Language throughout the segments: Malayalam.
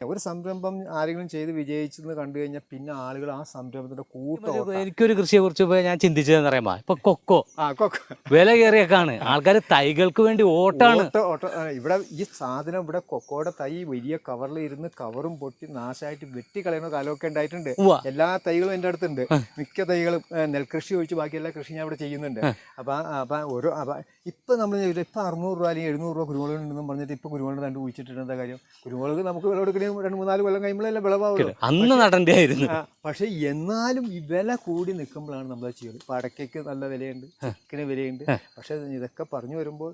ഒരു സംരംഭം ആരെങ്കിലും ചെയ്ത് വിജയിച്ചെന്ന് കണ്ടു കഴിഞ്ഞാൽ പിന്നെ ആളുകൾ ആ സംരംഭത്തിന്റെ കൂട്ടം എനിക്കൊരു കൃഷിയെ കുറിച്ച് ഞാൻ ചിന്തിച്ചതെന്ന് അറിയാമോ ഇപ്പൊ കൊക്കോ. ആ കൊക്കോ. വില കയറിയൊക്കെയാണ് ആൾക്കാർ തൈകൾക്ക് വേണ്ടി ഓട്ടാണ്. ഇവിടെ ഈ സാധനം ഇവിടെ കൊക്കോടെ തൈ വലിയ കവറിൽ ഇരുന്ന് കവറും പൊട്ടി നാശമായിട്ട് വെട്ടി കളയുന്ന കാലമൊക്കെ ഉണ്ടായിട്ടുണ്ട്. എല്ലാ തൈകളും എന്റെ അടുത്തുണ്ട്. മിക്ക തൈകളും നെൽകൃഷി ഒഴിച്ച് ബാക്കി എല്ലാ കൃഷി ഞാൻ ഇവിടെ ചെയ്യുന്നുണ്ട്. അപ്പൊ അപ്പൊ ഓരോ അപ്പൊ ഇപ്പൊ നമ്മൾ ഇപ്പൊ അറുന്നൂറ് രൂപ അല്ലെങ്കിൽ എഴുന്നൂറ് രൂപ കുരുമുളക് ഉണ്ടെന്ന് പറഞ്ഞിട്ട് ഇപ്പൊ കുരുമുളക് രണ്ട് കുഴിച്ചിട്ടുണ്ട് കാര്യം? കുരുമുളക് നമുക്ക് വില കൊടുക്കണേ രണ്ട് മൂന്നാൽ കൊല്ലം കഴിയുമ്പോഴല്ലേ വിളവാവുള്ളൂ. അന്ന് നടണ്ടേ ആയിരുന്നു പക്ഷെ പക്ഷേ എന്നാലും ഈ വില കൂടി നിൽക്കുമ്പോഴാണ് നമ്മൾ ചെയ്യുന്നത്. ഇപ്പം അടയ്ക്കയ്ക്ക് നല്ല വിലയുണ്ട് ചിക്കന് വിലയുണ്ട്. പക്ഷെ ഇതൊക്കെ പറഞ്ഞു വരുമ്പോൾ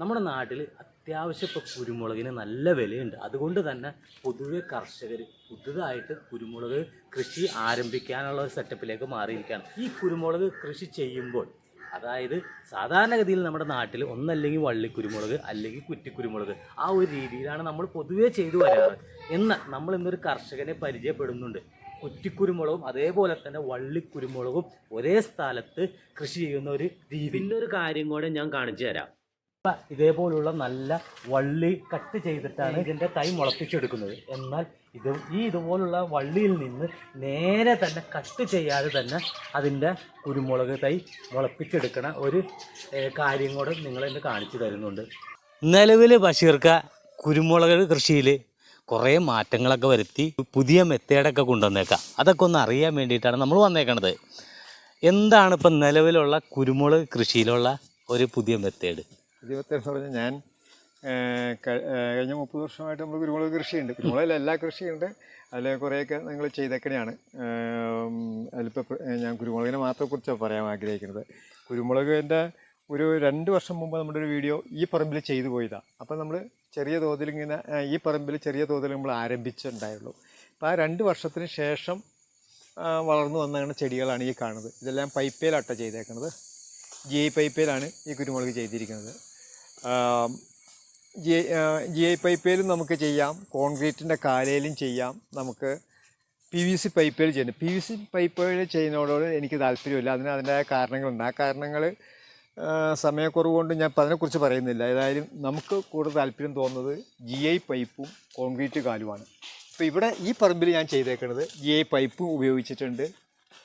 നമ്മുടെ നാട്ടിൽ അത്യാവശ്യം ഇപ്പോൾ കുരുമുളകിന് നല്ല വിലയുണ്ട്. അതുകൊണ്ട് തന്നെ പൊതുവെ കർഷകർ പുതുതായിട്ട് കുരുമുളക് കൃഷി ആരംഭിക്കാനുള്ള ഒരു സെറ്റപ്പിലേക്ക് മാറിയിരിക്കുകയാണ്. ഈ കുരുമുളക് കൃഷി ചെയ്യുമ്പോൾ അതായത് സാധാരണഗതിയിൽ നമ്മുടെ നാട്ടിൽ ഒന്നല്ലെങ്കിൽ വള്ളിക്കുരുമുളക് അല്ലെങ്കിൽ കുറ്റിക്കുരുമുളക് ആ ഒരു രീതിയിലാണ് നമ്മൾ പൊതുവേ ചെയ്തു വരാറ്. എന്നാൽ നമ്മൾ ഇന്നൊരു കർഷകനെ പരിചയപ്പെടുന്നുണ്ട്. കുറ്റിക്കുരുമുളകും അതേപോലെ തന്നെ വള്ളിക്കുരുമുളകും ഒരേ സ്ഥലത്ത് കൃഷി ചെയ്യുന്ന ഒരു രീതി. ഒരു കാര്യം കൂടെ ഞാൻ കാണിച്ചു തരാം. ഇതേപോലുള്ള നല്ല വള്ളി കട്ട് ചെയ്തിട്ടാണ് ഇതിന്റെ തൈ മുളപ്പിച്ചെടുക്കുന്നത്. എന്നാൽ ഇത് ഈ ഇതുപോലുള്ള വള്ളിയിൽ നിന്ന് നേരെ തന്നെ കട്ട് ചെയ്യാതെ തന്നെ അതിന്റെ കുരുമുളക് തൈ മുളപ്പിച്ചെടുക്കണ ഒരു കാര്യം കൂടെ നിങ്ങളെന്നെ കാണിച്ചു തരുന്നുണ്ട്. നിലവിൽ ബഷീർക്ക കുരുമുളക് കൃഷിയിൽ കുറേ മാറ്റങ്ങളൊക്കെ വരുത്തി പുതിയ മെത്തേഡൊക്കെ കൊണ്ടുവന്നേക്കാം. അതൊക്കെ ഒന്ന് അറിയാൻ വേണ്ടിയിട്ടാണ് നമ്മൾ വന്നേക്കണത്. എന്താണ് ഇപ്പം നിലവിലുള്ള കുരുമുളക് കൃഷിയിലുള്ള ഒരു പുതിയ മെത്തേഡ് ഇരുപത്തേഴ് പറഞ്ഞാൽ ഞാൻ കഴിഞ്ഞ മുപ്പത് വർഷമായിട്ട് നമ്മൾ കുരുമുളക് കൃഷിയുണ്ട്. കുരുമുളകിൽ എല്ലാ കൃഷിയുണ്ട്. അതിൽ കുറേയൊക്കെ നിങ്ങൾ ചെയ്തേക്കണെയാണ്. അതിലിപ്പോൾ ഞാൻ കുരുമുളകിനെ മാത്രം കുറിച്ചാണ് പറയാൻ ആഗ്രഹിക്കുന്നത്. കുരുമുളകിന്റെ ഒരു രണ്ട് വർഷം മുമ്പ് നമ്മുടെ ഒരു വീഡിയോ ഈ പറമ്പിൽ ചെയ്തു പോയതാണ് അപ്പോൾ നമ്മൾ ചെറിയ തോതിൽ ഇങ്ങനെ ഈ പറമ്പിൽ ചെറിയ തോതിൽ നമ്മൾ ആരംഭിച്ചിട്ടുണ്ടായുള്ളൂ. അപ്പോൾ ആ രണ്ട് വർഷത്തിന് ശേഷം വളർന്നു വന്ന ചെടികളാണ് ഈ കാണുന്നത്. ഇതെല്ലാം പൈപ്പേലാട്ടോ ചെയ്തേക്കുന്നത് ജി ഐ പൈപ്പേലാണ് ഈ കുരുമുളക് ചെയ്തിരിക്കുന്നത്. ജി ഐ പൈപ്പേലും നമുക്ക് ചെയ്യാം. കോൺക്രീറ്റിന്റെ കാലയിലും ചെയ്യാം. നമുക്ക് പി വി സി പൈപ്പേൽ ചെയ്യുന്നു. പി വി സി പൈപ്പേൽ ചെയ്യുന്നതോട് എനിക്ക് താല്പര്യമില്ല. അതിന് അതിന്റെതായ കാരണങ്ങളുണ്ട്. ആ കാരണങ്ങൾ സമയക്കുറവ് കൊണ്ട് ഞാൻ ഇപ്പം അതിനെക്കുറിച്ച് പറയുന്നില്ല. ഏതായാലും നമുക്ക് കൂടുതൽ താല്പര്യം തോന്നുന്നത് ജി ഐ പൈപ്പും കോൺക്രീറ്റ് കാലുമാണ്. ഇപ്പോൾ ഇവിടെ ഈ പറമ്പിൽ ഞാൻ ചെയ്തേക്കുന്നത് ജി ഐ പൈപ്പും ഉപയോഗിച്ചിട്ടുണ്ട്.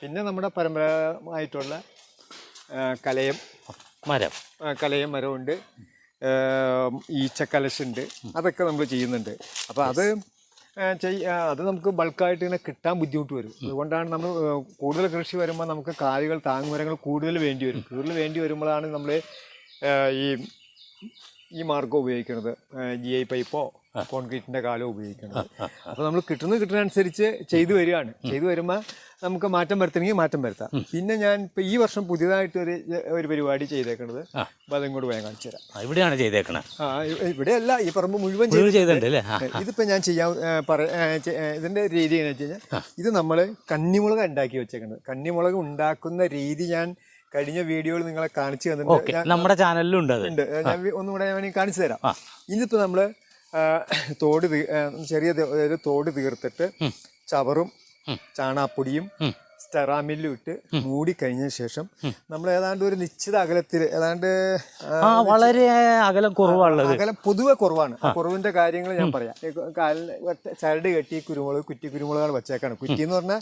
പിന്നെ നമ്മുടെ പരമ്പരാഗതമായിട്ടുള്ള കലയം മരം. കലയം മരമുണ്ട്. ഈച്ചക്കലശുണ്ട് അതൊക്കെ നമ്മൾ ചെയ്യുന്നുണ്ട്. അപ്പോൾ അത് ചെയ്യ അത് നമുക്ക് ബൾക്കായിട്ട് ഇങ്ങനെ കിട്ടാൻ ബുദ്ധിമുട്ട് വരും. അതുകൊണ്ടാണ് നമ്മൾ കൂടുതൽ കൃഷി വരുമ്പോൾ നമുക്ക് കാലുകൾ താങ്ങുമരങ്ങൾ കൂടുതൽ വേണ്ടി വരും. കൂടുതൽ വേണ്ടി വരുമ്പോഴാണ് നമ്മൾ ഈ ഈ മാർഗം ഉപയോഗിക്കുന്നത് ജി ഐ പൈപ്പോ കോൺക്രീറ്റിന്റെ കാലോ ഉപയോഗിക്കുന്നത് അപ്പോൾ നമ്മൾ കിട്ടുന്ന കിട്ടുന്നതനുസരിച്ച് ചെയ്തു വരികയാണ്. ചെയ്തു വരുമ്പോൾ നമുക്ക് മാറ്റം വരുത്തണമെങ്കിൽ മാറ്റം വരുത്താം. പിന്നെ ഞാൻ ഇപ്പൊ ഈ വർഷം പുതിയതായിട്ട് ഒരു ഒരു പരിപാടി ചെയ്തേക്കണത്. കൂടി വേഗം കാണിച്ചു തരാം. ഇവിടെയാണ് ചെയ്തേക്കണത് ആ ഇ- ഇവിടെയല്ല ഈ പറമ്പ് മുഴുവൻ അല്ലേ? ഇതിപ്പോ ഞാൻ ചെയ്യാൻ പറ ഇതിന്റെ രീതി എന്ന് വെച്ച് കഴിഞ്ഞാൽ ഇത് നമ്മൾ കന്നിമുളക് ഉണ്ടാക്കി വെച്ചേക്കുന്നത് കന്നിമുളക് ഉണ്ടാക്കുന്ന രീതി ഞാൻ കഴിഞ്ഞ വീഡിയോയിൽ നിങ്ങളെ കാണിച്ചു തന്നിട്ടുണ്ട്. നമ്മുടെ ചാനലിലും ഉണ്ട്. ഞാൻ ഒന്നും ഒന്നുകൂടെ ഞാൻ കാണിച്ചു തരാം. ഇന്നിപ്പോൾ നമ്മൾ തോട് ചെറിയ ഒരു തോട് തീർത്തിട്ട് ചവറും ചാണാപ്പൊടിയും. സ്റ്റെറാമില്ലും ഇട്ട് മൂടി കഴിഞ്ഞ ശേഷം നമ്മൾ ഏതാണ്ട് ഒരു നിശ്ചിത അകലത്തിൽ ഏതാണ്ട് വളരെ അകലം കുറവുള്ളത് അകലം പൊതുവെ കുറവാണ്. കുറവിന്റെ കാര്യങ്ങൾ ഞാൻ പറയാം. കാലിൽ കാലിന് ചരട് കെട്ടി കുരുമുളക് കുറ്റി കുരുമുളകാണ് വച്ചേക്കാണ്. കുറ്റി എന്ന് പറഞ്ഞാൽ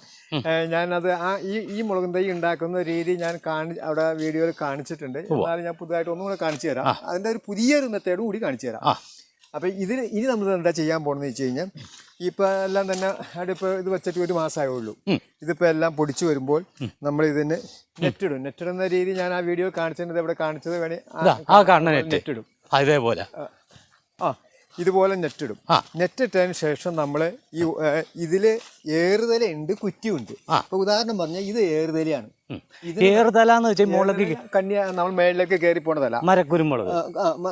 ഞാനത് ആ ഈ ഈ മുളകും തൈ ഉണ്ടാക്കുന്ന രീതി ഞാൻ കാണി അവിടെ വീഡിയോയിൽ കാണിച്ചിട്ടുണ്ട്. എന്നാലും ഞാൻ പുതുതായിട്ട് ഒന്നും കൂടെ കാണിച്ചു തരാം. അതിന്റെ ഒരു പുതിയൊരു മെത്തേഡും കൂടി കാണിച്ചു തരാം. ആ. അപ്പം ഇതിന് ഇനി നമ്മൾ എന്താ ചെയ്യാൻ പോകണമെന്ന് വെച്ച് കഴിഞ്ഞാൽ ഇപ്പം എല്ലാം തന്നെ അടുപ്പ് ഇത് വെച്ചിട്ട് ഒരു മാസമേ ഉള്ളൂ ഇതിപ്പോൾ എല്ലാം പൊടിച്ചു വരുമ്പോൾ നമ്മൾ ഇതിന് നെറ്റിടും. നെറ്റിടുന്ന രീതി ഞാൻ ആ വീഡിയോ കാണിച്ചത് ഇവിടെ കാണിച്ചത് വേണേ ആ കാണുന്ന നെറ്റിടും. അതേപോലെ. ഇതുപോലെ നെറ്റിടും. നെറ്റിട്ടതിന് ശേഷം നമ്മൾ ഈ ഇതിൽ ഏറുതലയുണ്ട് കുറ്റിയുണ്ട്. ആ. ഇപ്പൊ ഉദാഹരണം പറഞ്ഞാൽ ഇത് ഏറുതലയാണ്. ഇത് ഏറുതല എന്ന് വെച്ചാൽ മുകളിലേക്ക് കന്യ നമ്മൾ മേളിലേക്ക് കയറി പോണതല്ല. മരക്കുരുമുളക്.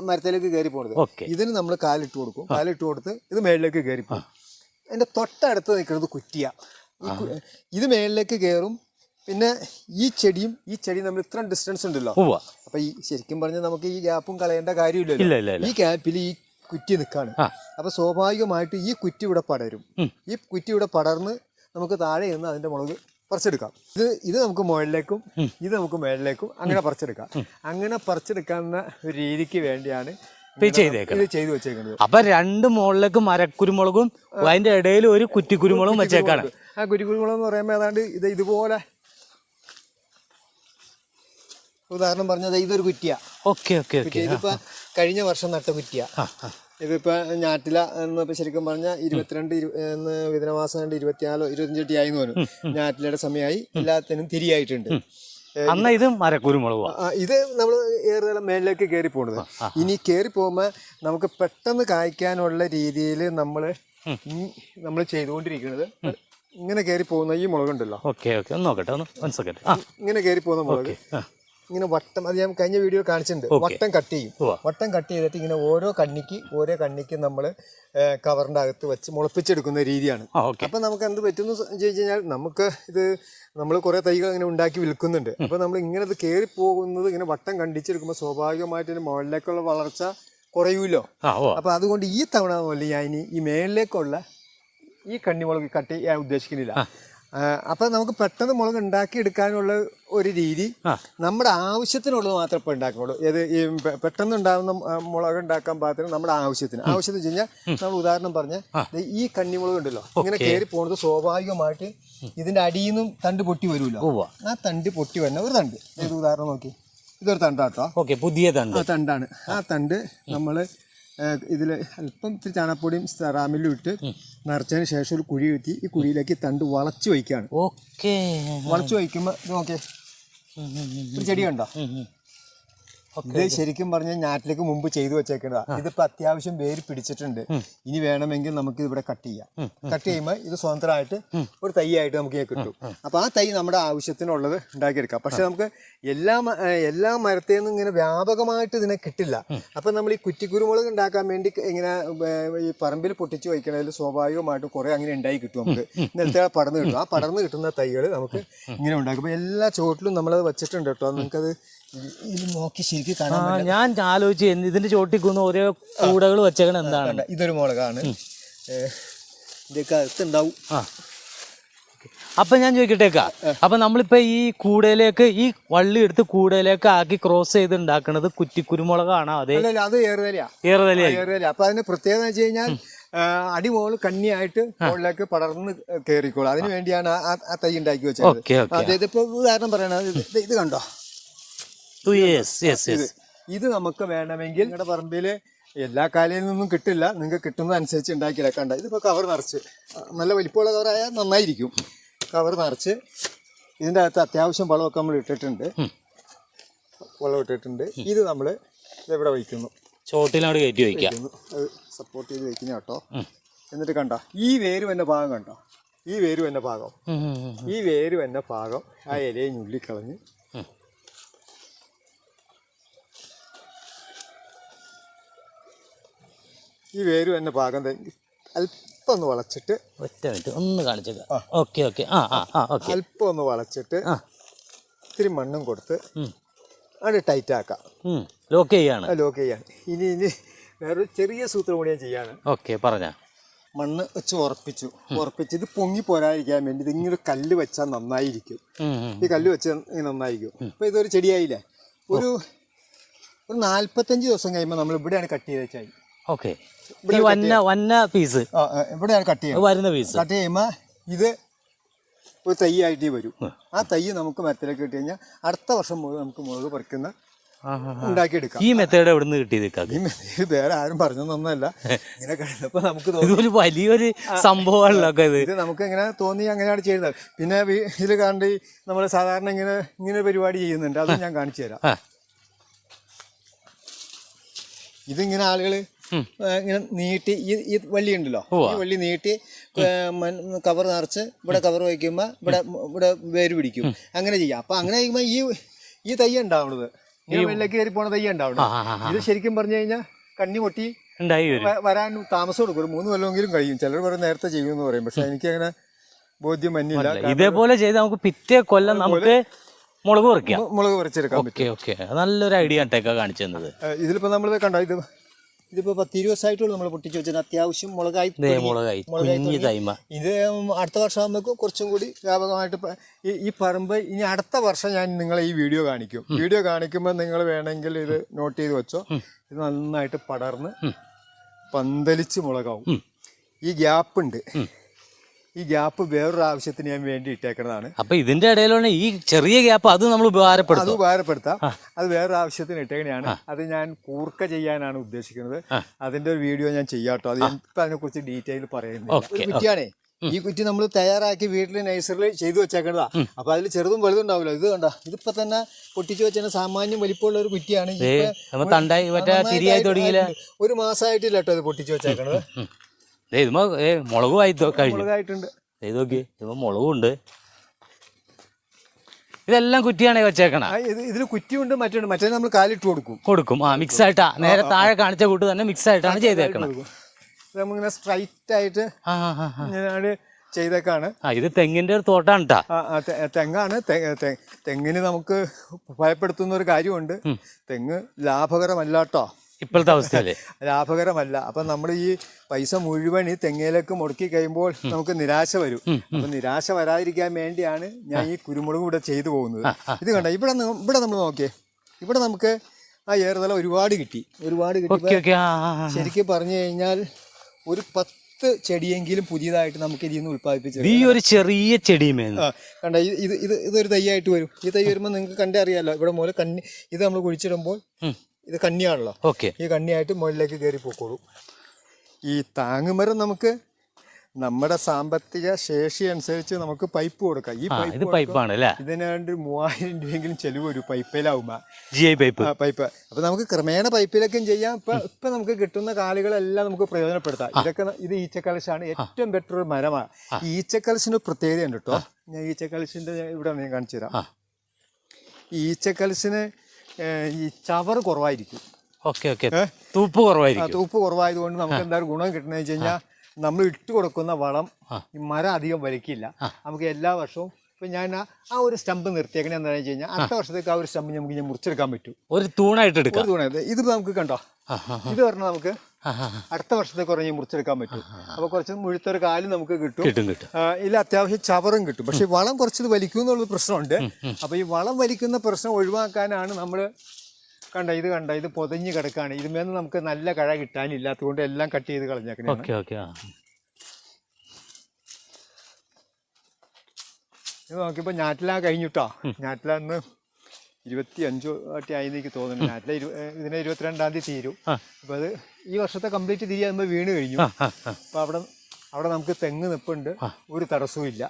മരത്തിലേക്ക് കയറി പോണത്. ഓക്കെ. ഇതിന് നമ്മൾ കാലിട്ട് കൊടുക്കും. കാലിട്ട് കൊടുത്ത് ഇത് മേളിലേക്ക് കയറി പോകും എന്റെ തൊട്ടടുത്ത് നിൽക്കുന്നത് കുറ്റിയ. ഇത് മേളിലേക്ക് കയറും പിന്നെ ഈ ചെടിയും ഈ ചെടിയും നമ്മൾ ഇത്ര ഡിസ്റ്റൻസ് ഉണ്ടല്ലോ. അപ്പൊ ഈ ശരിക്കും പറഞ്ഞാൽ നമുക്ക് ഈ ഗ്യാപ്പും കളയേണ്ട കാര്യമില്ലല്ലോ. ഈ ഗ്യാപ്പിൽ ഈ കുറ്റി നിൽക്കാണ് അപ്പോൾ അപ്പൊ സ്വാഭാവികമായിട്ട് ഈ കുറ്റി ഇവിടെ പടരും. ഈ കുറ്റി ഇവിടെ പടർന്ന് നമുക്ക് താഴെ നിന്ന് അതിന്റെ മുളക് പറിച്ചെടുക്കാം. ഇത് ഇത് നമുക്ക് മുകളിലേക്കും ഇത് നമുക്ക് മുകളിലേക്കും അങ്ങനെ പറിച്ചെടുക്കാം. അങ്ങനെ പറിച്ചെടുക്കാവുന്ന ഒരു രീതിക്ക് വേണ്ടിയാണ് അപ്പൊ രണ്ട് മുകളിലേക്ക് മരക്കുരുമുളകും അതിന്റെ ഇടയിൽ ഒരു കുറ്റിക്കുരുമുളകും വെച്ചേക്കാണ്. ആ കുരുക്കുരുമുളക് എന്ന് പറയുമ്പോൾ ഏതാണ്ട് ഇത് ഇതുപോലെ. ഉദാഹരണം പറഞ്ഞത് ഇതൊരു കുറ്റിയാ. Okay okay okay. ഇതിപ്പോ കഴിഞ്ഞ വർഷം നട്ട കുറ്റിയ. ഇതിപ്പോ ഞാറ്റില എന്ന് ശരിക്കും പറഞ്ഞാൽ ഇരുപത്തിരണ്ട് വിതനമാസം കണ്ട് ഇരുപത്തിനാലോ ഇരുപത്തഞ്ചെട്ടി ആയി എന്ന് പറഞ്ഞു. ഞാറ്റിലയുടെ സമയമായി എല്ലാത്തിനും തിരിയായിട്ടുണ്ട്. അന്ന് ഇത് മരക്കുരുമുളക് ഇത് നമ്മൾ ഏറെ മേലിലേക്ക് കയറി പോകുന്നത് ഇനി കയറി പോകുമ്പോൾ നമുക്ക് പെട്ടെന്ന് കായ്ക്കാനുള്ള രീതിയിൽ നമ്മൾ നമ്മൾ ചെയ്തുകൊണ്ടിരിക്കുന്നത്. ഇങ്ങനെ കയറി പോകുന്ന ഈ മുളകുണ്ടല്ലോ. Okay okay. ഒന്ന് നോക്കട്ടെ ഒന്ന് വൺ സെക്കൻഡ് ഇങ്ങനെ കയറി പോകുന്ന മുളക്. ഇങ്ങനെ വട്ടം അത് ഞാൻ കഴിഞ്ഞ വീഡിയോ കാണിച്ചിട്ടുണ്ട്. വട്ടം കട്ട് ചെയ്യും. വട്ടം കട്ട് ചെയ്തിട്ട് ഇങ്ങനെ ഓരോ കണ്ണിക്ക് ഓരോ കണ്ണിക്ക് നമ്മൾ കവറിന്റെ അകത്ത് വെച്ച് മുളപ്പിച്ചെടുക്കുന്ന രീതിയാണ്. അപ്പം നമുക്ക് എന്ത് പറ്റുന്നു ചോദിച്ചു കഴിഞ്ഞാൽ നമുക്ക് ഇത് നമ്മൾ കുറേ തൈകൾ ഇങ്ങനെ ഉണ്ടാക്കി വിൽക്കുന്നുണ്ട്. അപ്പോൾ നമ്മൾ ഇങ്ങനെ ഇത് കയറി പോകുന്നത് ഇങ്ങനെ വട്ടം കണ്ടിച്ചെടുക്കുമ്പോൾ സ്വാഭാവികമായിട്ട് ഇതിന് മുകളിലേക്കുള്ള വളർച്ച കുറയൂല്ലോ ആ അപ്പോൾ അതുകൊണ്ട് ഈ തവണ പോലെ ഞാൻ ഇനി ഈ മേളിലേക്കുള്ള ഈ കണ്ണിമുളക് കട്ട് ചെയ്യാൻ ഉദ്ദേശിക്കുന്നില്ല. അപ്പം നമുക്ക് പെട്ടെന്ന് മുളക് ഉണ്ടാക്കിയെടുക്കാനുള്ള ഒരു രീതി. നമ്മുടെ ആവശ്യത്തിനുള്ളത് മാത്രമേ ഇപ്പോൾ ഉണ്ടാക്കുള്ളൂ ഏത് ഈ പെട്ടെന്ന് ഉണ്ടാകുന്ന മുളക് ഉണ്ടാക്കാൻ പാകത്തിന് നമ്മുടെ ആവശ്യത്തിന്. ആവശ്യത്തിന് വെച്ച് കഴിഞ്ഞാൽ നമ്മൾ ഉദാഹരണം പറഞ്ഞ ഈ കണ്ണിമുളക് ഉണ്ടല്ലോ ഇങ്ങനെ കയറി പോകുന്നത് സ്വാഭാവികമായിട്ട് ഇതിന്റെ അടിയിൽ നിന്നും തണ്ട് പൊട്ടി വരുമല്ലോ. ആ തണ്ട് പൊട്ടി വരുന്ന ഒരു തണ്ട്. ഏത് ഉദാഹരണം നോക്കി. ഇതൊരു തണ്ടാട്ടോ. ഓക്കെ പുതിയ തണ്ട്. ആ തണ്ടാണ്. ആ തണ്ട് നമ്മൾ ഇതിൽ അല്പം ഇത്തിരി ചാണകപ്പൊടിയും സെറാമിലും ഇട്ട് നിറച്ചതിന് ശേഷം ഒരു കുഴി കുത്തി ഈ കുഴിയിലേക്ക് തണ്ട് വളച്ചു വയ്ക്കുകയാണ് ഓക്കെ. വളച്ചു വയ്ക്കുമ്പോൾ നോക്കേ ഒരു ചെടി കണ്ടോ ഇത് ശരിക്കും പറഞ്ഞാൽ ഞാറ്റിലേക്ക് മുമ്പ് ചെയ്തു വെച്ചേക്കേണ്ടതാണ് ഇതിപ്പോ അത്യാവശ്യം വേര് പിടിച്ചിട്ടുണ്ട്. ഇനി വേണമെങ്കിൽ നമുക്ക് ഇവിടെ കട്ട് ചെയ്യാം. കട്ട് ചെയ്യുമ്പോൾ ഇത് സ്വതന്ത്രമായിട്ട് ഒരു തൈയായിട്ട് നമുക്ക് കിട്ടും അപ്പൊ ആ തൈ നമ്മുടെ ആവശ്യത്തിനുള്ളത് ഉണ്ടാക്കിയെടുക്കാം. പക്ഷെ നമുക്ക് എല്ലാ എല്ലാ മരത്തിൽ നിന്നും ഇങ്ങനെ വ്യാപകമായിട്ട് ഇതിനെ കിട്ടില്ല. അപ്പൊ നമ്മൾ ഈ കുറ്റിക്കുരുമുളക് ഉണ്ടാക്കാൻ വേണ്ടി ഇങ്ങനെ ഈ പറമ്പിൽ പൊട്ടിച്ച് വയ്ക്കണതിൽ സ്വാഭാവികമായിട്ടും കുറെ അങ്ങനെ ഉണ്ടായി കിട്ടും നമുക്ക്. നിലത്തെ പടർന്ന് കിട്ടും. ആ പടർന്ന് കിട്ടുന്ന തൈകൾ നമുക്ക് ഇങ്ങനെ ഉണ്ടാക്കും. എല്ലാ ചുവട്ടിലും നമ്മളത് വെച്ചിട്ടുണ്ട് കേട്ടോ. നിങ്ങൾക്കത് ഇത് നോക്കി ശരിക്കും കാണാൻ ആ ഞാൻ ആലോചിച്ച് എന്ത് ഇതിന്റെ ചോട്ടിക്കുന്ന ഓരോ കൂടകൾ വെച്ചേക്കണ എന്താണ്? കണ്ട, ഇതൊരു മുളകാണ്. ഏഹ് ഇതൊക്കെ അകത്തുണ്ടാവും. ആ. അപ്പൊ ഞാൻ ചോദിക്കട്ടേക്കാ. അപ്പൊ നമ്മളിപ്പോ ഈ കൂടയിലേക്ക് ഈ വള്ളി എടുത്ത് കൂടയിലേക്ക് ആക്കി ക്രോസ് ചെയ്ത് ഉണ്ടാക്കണത് കുറ്റിക്കുരുമുളകാണോ അതെ അല്ലല്ല അത് ഏറുതലയാ ഏറുതല അപ്പൊ അതിന് പ്രത്യേകത എന്ന് വെച്ച് കഴിഞ്ഞാൽ അടിമോൾ കണ്ണിയായിട്ട് മുകളിലേക്ക് പടർന്ന് കയറിക്കോളും. അതിനു വേണ്ടിയാണ് ആ- ആ- ആ തൈ ഉണ്ടാക്കി വെച്ചത്. Okay okay. അതായത് ഇപ്പൊ ഉദാഹരണം പറയണത് ഇത് കണ്ടോ? ഇത്. നമുക്ക് വേണമെങ്കിൽ നിങ്ങളുടെ പറമ്പിൽ എല്ലാ കാലയിൽ നിന്നും കിട്ടില്ല. നിങ്ങൾക്ക് കിട്ടുന്നതനുസരിച്ച് ഉണ്ടാക്കിയെടുക്കണ്ട ഇതിപ്പോ കവർ നിറച്ച്. നല്ല വലിപ്പമുള്ള കവറായാൽ നന്നായിരിക്കും. കവർ നിറച്ച്. ഇതിന്റെ അകത്ത് അത്യാവശ്യം വളമൊക്കെ നമ്മൾ ഇട്ടിട്ടുണ്ട്. വളം ഇട്ടിട്ടുണ്ട്. ഇത് നമ്മൾ ഇവിടെ വയ്ക്കുന്നു? ചോട്ടിനോട് കയറ്റി വയ്ക്കാം. അത് സപ്പോർട്ട് ചെയ്ത് വയ്ക്കുന്ന കേട്ടോ. എന്നിട്ട് കണ്ട? ഈ വേര് വന്ന ഭാഗം കണ്ടോ? ഈ വേര് വന്ന ഭാഗം. ഈ വേര് വന്ന ഭാഗം ആ ഇലയെ ഞുള്ളിക്കളഞ്ഞ് ഈ വേര് തന്നെ ഭാഗം ദേ അല്പം ഒന്ന് വളച്ചിട്ട് ഒറ്റ മിനിറ്റ് ഒന്ന് കാണിച്ചേക്കാം. Okay okay. ആ ആ ആ ഓക്കെ. അല്പം ഒന്ന് വളച്ചിട്ട് ഇത്തിരി മണ്ണും കൊടുത്ത് അത് ടൈറ്റ് ആക്കാം. ലോക്ക് ചെയ്യാണ്. ലോക്ക് ചെയ്യാണ് ഇനി ഇനി വേറൊരു ചെറിയ സൂത്രം കൂടി ഞാൻ ചെയ്യാണ്. ഓക്കെ പറഞ്ഞ. മണ്ണ് വെച്ച് ഉറപ്പിച്ചു. ഉറപ്പിച്ച് ഇത് പൊങ്ങി പോരാതിരിക്കാൻ വേണ്ടി ഇതിങ്ങനെ കല്ല് വെച്ചാൽ നന്നായിരിക്കും. ഈ കല്ല് വെച്ച് നന്നായിരിക്കും. അപ്പോൾ ഇതൊരു ചെടിയായില്ല? ഒരു ഒരു നാൽപ്പത്തഞ്ച് ദിവസം കഴിയുമ്പോൾ നമ്മൾ ഇവിടെയാണ് കട്ട് ചെയ്ത് വെച്ചാൽ ഓക്കെ. ഈ വന്ന വന്ന പീസ് ഇവിടെയാണ് കട്ട് ചെയ്യുന്നത്. വരുന്ന പീസ് കട്ട് ചെയ്യുമ്പോൾ ഇത് ഒരു തൈ ആയിട്ട് വരും. ആ. തൈ നമുക്ക് മരത്തിലേക്ക് ഇട്ട് കഴിഞ്ഞാൽ അടുത്ത വർഷം മുതൽ നമുക്ക് മുളക് പറിക്കുന്ന ഉണ്ടാക്കിയെടുക്കാം. ഈ മെത്തേഡ് എവിടെ നിന്ന് കിട്ടിയത് ഈ മെത്തേഡ് വേറെ ആരും പറഞ്ഞൊന്നല്ല ഇങ്ങനെ കഴിഞ്ഞപ്പോൾ നമുക്ക് ഇതൊരു വലിയൊരു സംഭവമാണല്ലോ ഇത്. ഇത് നമുക്ക് ഇങ്ങനെ തോന്നി അങ്ങനെയാണ് ചെയ്യുന്നത് പിന്നെ ഇതിൽ കണ്ട് നമ്മൾ സാധാരണ ഇങ്ങനെ ഇങ്ങനെ പരിപാടി ചെയ്യുന്നുണ്ട്. അത് ഞാൻ കാണിച്ചു തരാം. ഇതിങ്ങനെ ആളുകൾ. ഇങ്ങനെ നീട്ടി ഈ ഈ വള്ളി ഉണ്ടല്ലോ ഈ വള്ളി നീട്ടി കവർ നിറച്ച് ഇവിടെ കവർ വയ്ക്കുമ്പോൾ ഇവിടെ ഇവിടെ വേര് പിടിക്കും. അങ്ങനെ ചെയ്യാം. അപ്പൊ അങ്ങനെ ചെയ്യുമ്പോൾ ഈ ഈ തൈ ഉണ്ടാവുന്നത് ഈ വെള്ളിലേക്ക് കയറി പോണ തൈ ആ ഉണ്ടാവുന്നത്. ഇത് ശരിക്കും പറഞ്ഞു കഴിഞ്ഞാൽ കണ്ണി പൊട്ടി വരും. വരാൻ താമസം കൊടുക്കും ഒരു മൂന്ന് കൊല്ലമെങ്കിലും കഴിയും. ചിലർ പറയും നേരത്തെ ചെയ്യുമെന്ന് പറയും. പക്ഷെ എനിക്ക് അങ്ങനെ ബോധ്യം മഞ്ഞില്ല ഇതേപോലെ ചെയ്ത് നമുക്ക് പിറ്റേ കൊല്ലം നമുക്ക് മുളക് പറിക്കാം. മുളക് പറിച്ചെടുക്കാം ഓക്കെ ഓക്കെ. നല്ലൊരു ഐഡിയ ആട്ടേക്കാ കാണിച്ചു തന്നത് ഇതിലിപ്പോ നമ്മൾ കണ്ടോ? ഇത് ഇതിപ്പോ പത്ത് ഇരുപത് ദിവസമായിട്ടുള്ളൂ നമ്മൾ പൊട്ടിച്ച് വെച്ചത് അത്യാവശ്യം മുളകായി മുളകായി. കുഞ്ഞി. തൈമ. ഇത് അടുത്ത വർഷം ആകുമ്പോഴേക്കും കുറച്ചും കൂടി വ്യാപകമായിട്ട് ഈ ഈ പറമ്പ് ഇനി അടുത്ത വർഷം ഞാൻ നിങ്ങളെ ഈ വീഡിയോ കാണിക്കും. വീഡിയോ കാണിക്കുമ്പോൾ നിങ്ങൾ വേണമെങ്കിൽ ഇത് നോട്ട് ചെയ്ത് വെച്ചോ. ഇത് നന്നായിട്ട് പടർന്ന് പന്തലിച്ച് മുളകാവും. ഈ ഗ്യാപ്പ് ഉണ്ട് ഈ ഗ്യാപ്പ് വേറൊരു ആവശ്യത്തിന് ഞാൻ വേണ്ടി ഇട്ടേക്കുന്നതാണ് അപ്പൊ ഇതിന്റെ ഇടയിലാണ് ഈ ചെറിയ ഗ്യാപ്പ് അത് നമ്മൾ അത് ഉപകാരപ്പെടുത്തും. ഉപകാരപ്പെടുത്താം അത് വേറൊരു ആവശ്യത്തിന് ഇട്ടേക്കണെയാണ്. അത് ഞാൻ കൂർക്ക ചെയ്യാനാണ് ഉദ്ദേശിക്കുന്നത്. അതിന്റെ ഒരു വീഡിയോ ഞാൻ ചെയ്യാട്ടോ. അത് ഞാൻ ഇപ്പൊ അതിനെ കുറിച്ച് ഡീറ്റെയിൽ പറയുന്നത് കുറ്റിയാണേ ഈ കുറ്റി നമ്മൾ തയ്യാറാക്കി വീട്ടിൽ നൈസറിൽ ചെയ്തു വെച്ചേക്കേണ്ടതാ അപ്പൊ അതിൽ ചെറുതും വലുതും ഉണ്ടാവില്ല ഇത് കണ്ട ഇതിപ്പോ തന്നെ പൊട്ടിച്ചു വെച്ചാൽ സാമാന്യം വലിപ്പമുള്ള ഒരു കുറ്റിയാണ് ഒരു മാസമായിട്ടില്ല കേട്ടോ ഇത് പൊട്ടിച്ചു വെച്ചേക്കണത്. മുളകും തോ- കഴിഞ്ഞു. ഇത് നോക്കി ഇതുമ്പോ മുളകും ഉണ്ട്. ഇതെല്ലാം കുറ്റിയാണേ വെച്ചേക്കണ. ഇതിൽ കുറ്റിയുണ്ട് മറ്റുണ്ട്. മറ്റേ നമ്മൾ കാലിട്ട് കൊടുക്കും. കൊടുക്കും. ആ മിക്സ് ആയിട്ടാ നേരെ താഴെ കാണിച്ച കൂട്ട് തന്നെ മിക്സ് ആയിട്ടാണ് ചെയ്തേക്കണം. നമ്മളിങ്ങനെ സ്ട്രൈറ്റ് ആയിട്ട്. ചെയ്തേക്കാണ്. ആ ഇത് തെങ്ങിന്റെ ഒരു തോട്ടാണ് തെങ്ങാണ്. തെങ്ങിന് നമുക്ക് ഭയപ്പെടുത്തുന്ന ഒരു കാര്യമുണ്ട്. തെങ്ങ് ലാഭകരമല്ല കേട്ടോ ഇപ്പോഴത്തെ അവസ്ഥയല്ലേ? ലാഭകരമല്ല. അപ്പൊ നമ്മൾ ഈ പൈസ മുഴുവൻ ഈ തെങ്ങയിലേക്ക് മുടക്കി കഴിയുമ്പോൾ നമുക്ക് നിരാശ വരും. അപ്പൊ നിരാശ വരാതിരിക്കാൻ വേണ്ടിയാണ് ഞാൻ ഈ കുരുമുളക് ഇവിടെ ചെയ്തു പോകുന്നത്. ഇത് കണ്ട? ഇവിടെ ഇവിടെ നമ്മൾ നോക്കിയേ. ഇവിടെ നമുക്ക് ആ ഏറുതല ഒരുപാട് കിട്ടി. ഒരുപാട് കിട്ടി. ശരിക്കും പറഞ്ഞു കഴിഞ്ഞാൽ ഒരു പത്ത് ചെടിയെങ്കിലും പുതിയതായിട്ട് നമുക്ക് ഇതിൽ നിന്ന് ഉത്പാദിപ്പിച്ചത് ഈ ഒരു ചെറിയ ചെടിയുമേന്ന് ആ കണ്ട? ഇത് ഇത് ഇത് ഇതൊരു തൈയായിട്ട് വരും. ഈ തൈ വരുമ്പോൾ നിങ്ങൾക്ക് കണ്ടറിയാലോ ഇവിടെ മോലെ കണ്ണി ഇത് നമ്മൾ കുഴിച്ചിടുമ്പോൾ. ഇത് കണ്ണിയാണല്ലോ ഓക്കെ. ഈ കണ്ണിയായിട്ട് മുകളിലേക്ക് കയറി പോക്കോളൂ. ഈ താങ്ങുമരം നമുക്ക് നമ്മുടെ സാമ്പത്തിക ശേഷി അനുസരിച്ച് നമുക്ക് പൈപ്പ് കൊടുക്കാം. ഈ പൈപ്പ് പൈപ്പാണ് അല്ലേ? ഇതിനാണ്ട് മൂവായിരം രൂപയെങ്കിലും ചെലവ് ഒരു പൈപ്പിലാവുമ്പോ. G I pipe. പൈപ്പ്. അപ്പൊ നമുക്ക് ക്രമേണ പൈപ്പിലൊക്കെ ചെയ്യാം. ഇപ്പൊ ഇപ്പൊ നമുക്ക് കിട്ടുന്ന കാലുകളെല്ലാം നമുക്ക് പ്രയോജനപ്പെടുത്താം. ഇതൊക്കെ ഇത് ഈച്ചക്കലശാണ് ഏറ്റവും ബെറ്റർ ഒരു മരമാണ്. ഈച്ചക്കലശിന് പ്രത്യേകതയുണ്ട് കേട്ടോ ഞാൻ ഈച്ചക്കലശിന്റെ ഇവിടെ ഞാൻ കാണിച്ചു തരാം. ഈച്ചക്കലശിന് ഈ ചവർ കുറവായിരിക്കും. Okay okay. തൂപ്പ് കുറവായിരിക്കും. തൂപ്പ് കുറവായതുകൊണ്ട് നമുക്ക് എന്തായാലും ഗുണം കിട്ടണമെന്ന് വെച്ച് കഴിഞ്ഞാൽ നമ്മൾ ഇട്ട് കൊടുക്കുന്ന വളം ഈ മരം അധികം വലിക്കില്ല. നമുക്ക് എല്ലാ വർഷവും ഇപ്പൊ ഞാൻ ആ- ഒരു സ്റ്റമ്പ് നിർത്തിയേക്കണേ എന്താണെന്ന് വെച്ച് കഴിഞ്ഞാൽ അടുത്ത വർഷത്തേക്ക് ആ ഒരു സ്റ്റമ്പ് നമുക്ക് ഞാൻ മുറിച്ചെടുക്കാൻ പറ്റും. ഒരു തൂണായിട്ട് എടുക്കാം. ഗുണം ഇത് നമുക്ക് കണ്ടോ? ഇത് പറഞ്ഞാൽ നമുക്ക്. അടുത്ത വർഷത്തേക്ക് കുറഞ്ഞ് മുറിച്ചെടുക്കാൻ പറ്റും. അപ്പോൾ കുറച്ച് മുഴുത്തൊരു കാലും നമുക്ക് കിട്ടും. കിട്ടും ഇല്ല ഇതിൽ അത്യാവശ്യം ചവറും കിട്ടും. പക്ഷെ വളം കുറച്ചത് വലിക്കും എന്നുള്ളത് പ്രശ്നമുണ്ട്. അപ്പോൾ ഈ വളം വലിക്കുന്ന പ്രശ്നം ഒഴിവാക്കാനാണ് നമ്മൾ കണ്ട ഇത് കണ്ട ഇത് പൊതഞ്ഞ് കിടക്കാണ്. ഇതിമേന്ന് നമുക്ക് നല്ല കഴ കിട്ടാനില്ലാത്തതുകൊണ്ട് എല്ലാം കട്ട് ചെയ്ത് കളഞ്ഞേക്കണേ ഓക്കെ ഓക്കെ ആ ഇത് നോക്കിയപ്പോൾ ഞാറ്റില കഴിഞ്ഞിട്ടോ. ഞാറ്റില അന്ന് ഇരുപത്തി അഞ്ചോ ആട്ടി ആയി എനിക്ക് തോന്നുന്നു. ഞാറ്റില ഇതിനെ ഇരുപത്തിരണ്ടാം തീയതി തീരും. അപ്പോൾ അത് ഈ വർഷത്തെ കംപ്ലീറ്റ് തിരിയാകുമ്പോൾ വീണ് കഴിഞ്ഞു. അപ്പോൾ അവിടെ അവിടെ നമുക്ക് തെങ്ങ് നിപ്പുണ്ട്. ഒരു തടസ്സവും ഇല്ല.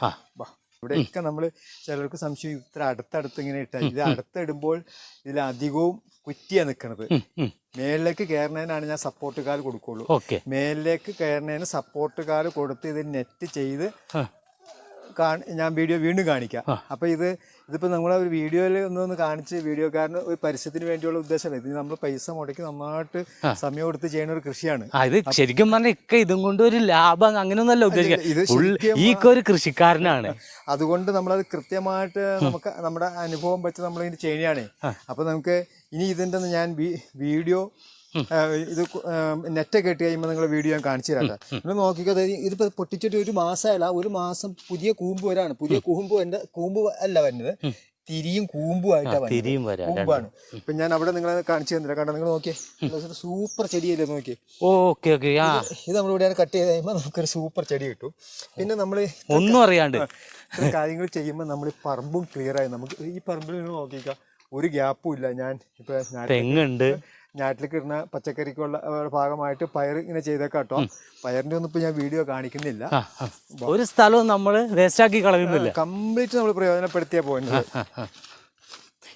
ഇവിടെയൊക്കെ നമ്മൾ ചിലർക്ക് സംശയം ഇത്ര അടുത്തടുത്ത് ഇങ്ങനെ ഇട്ടാൽ ഇത് അടുത്തിടുമ്പോൾ ഇതിൽ അധികവും കുറ്റിയാണ് നിൽക്കുന്നത്. മേലിലേക്ക് കയറുന്നതിനാണ് ഞാൻ സപ്പോർട്ട് കാൽ കൊടുക്കുള്ളൂ. മേലിലേക്ക് കയറുന്നതിന് സപ്പോർട്ട് കാൽ കൊടുത്ത് ഇത് നെറ്റ് ചെയ്ത് ഞാൻ വീഡിയോ വീണ്ടും കാണിക്കാം. അപ്പോൾ ഇത് ഇതിപ്പോൾ നമ്മളെ ഒരു വീഡിയോയിൽ ഒന്നൊന്ന് കാണിച്ച് വീഡിയോക്കാരന് ഒരു പരസ്യത്തിന് വേണ്ടിയുള്ള ഉദ്ദേശമല്ല ഇത് നമ്മൾ പൈസ മുടക്കി നന്നായിട്ട് സമയം കൊടുത്ത് ചെയ്യുന്ന ഒരു കൃഷിയാണ്. ഇത് ശരിക്കും പറഞ്ഞാൽ ഇക്ക ഇതും കൊണ്ട് ഒരു ലാഭം അങ്ങനെയൊന്നല്ല ഉദ്ദേശിക്കുക. ഫുൾ ഈ ഒരു കൃഷിക്കാരനാണ്. അതുകൊണ്ട് നമ്മളത് കൃത്യമായിട്ട് നമുക്ക് നമ്മുടെ അനുഭവം വെച്ച് നമ്മൾ ഇതിന് ചെയ്യണേ അപ്പോൾ നമുക്ക് ഇനി ഇതിന്റെ ഞാൻ വീഡിയോ ഇത് നെറ്റ് കെട്ടി കഴിയുമ്പോൾ നിങ്ങൾ വീഡിയോ ഞാൻ കാണിച്ചു തരാം നിങ്ങൾ നോക്കിക്കോ ഇതിപ്പോൾ പൊട്ടിച്ചിട്ട് ഒരു മാസമല്ല ഒരു മാസം പുതിയ കൂമ്പ് വരാണ്. പുതിയ കൂമ്പ് എന്റെ കൂമ്പ് അല്ല വരുന്നത്. തിരിയും കൂമ്പുമായിട്ടാണ് ആയിട്ടാണ് തിരിയും കൂമ്പാണ്. ഇപ്പൊ ഞാൻ അവിടെ നിങ്ങളെ കാണിച്ചു തന്നില്ല. കാരണം നിങ്ങൾ നോക്കിയേ. സൂപ്പർ ചെടിയല്ലേ നോക്കിയേ. ഓക്കെ ഓക്കെ ഇത് നമ്മളിവിടെ കട്ട് ചെയ്ത് കഴിയുമ്പോൾ നമുക്കൊരു സൂപ്പർ ചെടി കിട്ടും. പിന്നെ നമ്മൾ ഒന്നും അറിയാണ്ട്. കാര്യങ്ങൾ ചെയ്യുമ്പോൾ നമ്മൾ പറമ്പും ക്ലിയർ ആയി. നമുക്ക് ഈ പറമ്പിൽ നിങ്ങൾ നോക്കിക്കാം ഒരു ഗ്യാപ്പും ഇല്ല. ഞാൻ ഇപ്പൊ തെങ്ങുണ്ട്. ഞാട്ടിലേക്ക് കിട്ടുന്ന പച്ചക്കറിക്കുള്ള ഭാഗമായിട്ട് പയർ ഇങ്ങനെ ചെയ്തേക്കാട്ടോ പയറിന്റെ ഒന്നും ഇപ്പൊ ഞാൻ വീഡിയോ കാണിക്കുന്നില്ല. ഒരു സ്ഥലവും നമ്മൾ വേസ്റ്റാക്കി കളയുന്നില്ല. കംപ്ലീറ്റ് നമ്മൾ പ്രയോജനപ്പെടുത്തിയ പോയിന്റ്.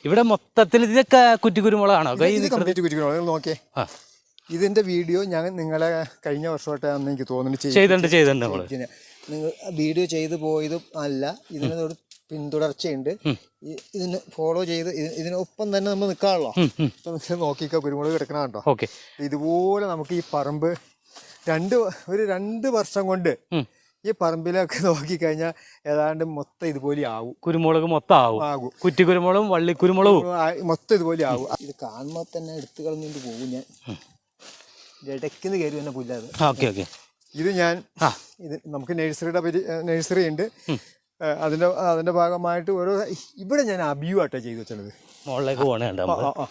ഇവിടെ മൊത്തത്തിൽ ഇതൊക്കെ കുറ്റിക്കുരുമുളകാണോ? കംപ്ലീറ്റ് കുറ്റിക്കണം നിങ്ങൾ നോക്കിയേ. ഇതിന്റെ വീഡിയോ ഞാൻ നിങ്ങളെ കഴിഞ്ഞ വർഷമായിട്ടാണെന്ന് എനിക്ക് തോന്നുന്നു ചെയ്തു ചെയ്തിട്ടുണ്ട്. ചെയ്തിട്ടുണ്ട് നിങ്ങൾ വീഡിയോ ചെയ്തു പോയതും അല്ല. ഇതിനൊരു പിന്തുടർച്ചയുണ്ട്. ഇതിന് ഫോളോ ചെയ്ത് ഇത് ഇതിനൊപ്പം തന്നെ നമ്മൾ നിൽക്കാണല്ലോ. നോക്കിക്ക കുരുമുളക് കിടക്കണ കേട്ടോ ഓക്കെ. ഇതുപോലെ നമുക്ക് ഈ പറമ്പ് രണ്ട് ഒരു രണ്ട് വർഷം കൊണ്ട് ഈ പറമ്പിലൊക്കെ നോക്കിക്കഴിഞ്ഞാൽ ഏതാണ്ട് മൊത്തം ഇതുപോലെ ആവും. കുരുമുളക് മൊത്തം ആവും. ആകും. കുറ്റിക്കുരുമുളകും വള്ളി കുരുമുളകും മൊത്തം ഇതുപോലെ ആവും. ഇത് കാണുമ്പോൾ തന്നെ എടുത്തു കളഞ്ഞിട്ട് പോകും ഞാൻ. ഇടയ്ക്കുന്ന് കയറി തന്നെ പുല്ലാത് ഓക്കെ ഓക്കെ. ഇത് ഞാൻ ഇത് നമുക്ക് നഴ്സറിയുടെ നഴ്സറി ഉണ്ട്. അതിന്റെ അതിന്റെ ഭാഗമായിട്ട് ഓരോ ഇവിടെ ഞാൻ അബിയു ആട്ടോ ചെയ്തു വെച്ചത് മുകളിലേക്ക് ആ.